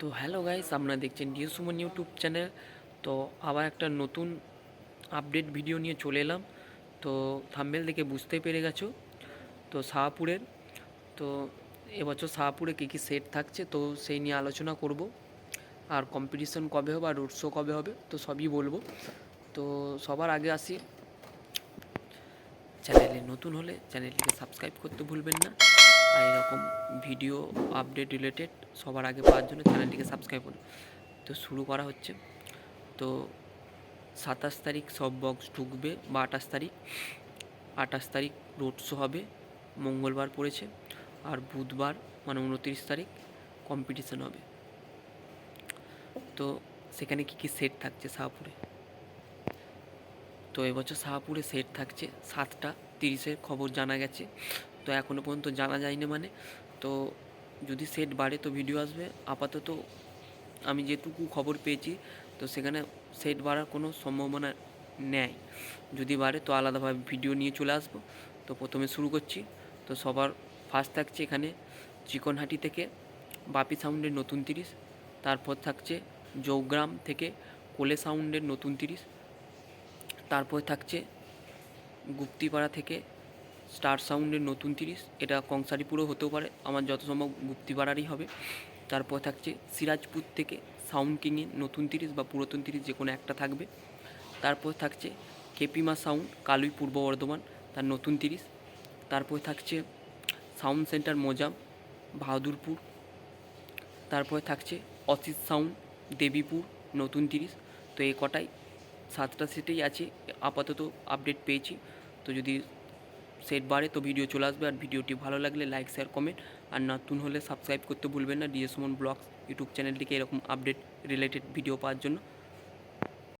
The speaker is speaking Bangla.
তো হ্যালো গাইস, আপনারা দেখছেন ডিও সুমন ইউটিউব চ্যানেল। তো আবার একটা নতুন আপডেট ভিডিও নিয়ে চলে এলাম। তো থাম্বেল দেখে বুঝতে পেরে গেছো। তো শাহপুরের, তো এবছর শাহপুরে কী কী সেট থাকছে, তো সেই নিয়ে আলোচনা করব। আর কম্পিটিশন কবে হবে, আর রোড শো কবে হবে, তো সবই বলব। তো সবার আগে আসি। চ্যানেলে নতুন হলে চ্যানেলটিকে সাবস্ক্রাইব করতে ভুলবেন না। আর এরকম ভিডিও আপডেট রিলেটেড সবার আগে পাওয়ার জন্য চ্যানেলটিকে সাবস্ক্রাইব করুন। তো শুরু করা হচ্ছে। তো সাতাশ তারিখ সব বক্স ঢুকবে বা আঠাশ তারিখ। আঠাশ তারিখ রোড শো হবে, মঙ্গলবার পড়েছে। আর বুধবার মানে উনত্রিশ তারিখ কম্পিটিশন হবে। তো সেখানে কী কী সেট থাকছে শাহপুরে? তো এবছর শাহপুরে সেট থাকছে সাতটা, তিরিশের খবর জানা গেছে। তো এখনও পর্যন্ত জানা যায়নি মানে। তো যদি সেট বাড়ে তো ভিডিও আসবে। আপাতত আমি যেটুকু খবর পেয়েছি, তো সেখানে সেট বাড়ার কোনো সম্ভাবনা নেই। যদি বাড়ে তো আলাদাভাবে ভিডিও নিয়ে চলে আসব। তো প্রথমে শুরু করছি। তো সবার ফার্স্ট থাকছে এখানে চিকনহাটি থেকে বাপি সাউন্ডের নতুন তিরিশ। তারপর থাকছে জৌগ্রাম থেকে কোলে সাউন্ডের নতুন তিরিশ। তারপর থাকছে গুপ্তিপাড়া থেকে স্টার সাউন্ডের নতুন তিরিশ, এটা কংসারিপুরও হতেও পারে, আমার যত সম্ভব গুপ্তিপাড়ারই হবে। তারপর থাকছে সিরাজপুর থেকে সাউন্ড কিংয়ের নতুন তিরিশ বা পুরাতন তিরিশ যে কোনো একটা থাকবে। তারপর থাকছে কেপিমা সাউন্ড, কালুই পূর্ব বর্ধমান, তার নতুন তিরিশ। তারপর থাকছে সাউন্ড সেন্টার মোজাম, বাহাদুরপুর। তারপরে থাকছে অসিত সাউন্ড, দেবীপুর, নতুন তিরিশ। তো এই কটাই, সাতটা সেটেই আছে, আপাতত আপডেট পেয়েছি। তো যদি সেট বাড়ে তো ভিডিও চলে আসবে আর ভিডিওটি ভালো লাগলে লাইক, শেয়ার, কমেন্ট আর নতুন হলে সাবস্ক্রাইব করতে ভুলবেন না। ডিএসমন ব্লগস ইউটিউব চ্যানেলটিকে এরকম আপডেট রিলেটেড ভিডিও পাওয়ার জন্য।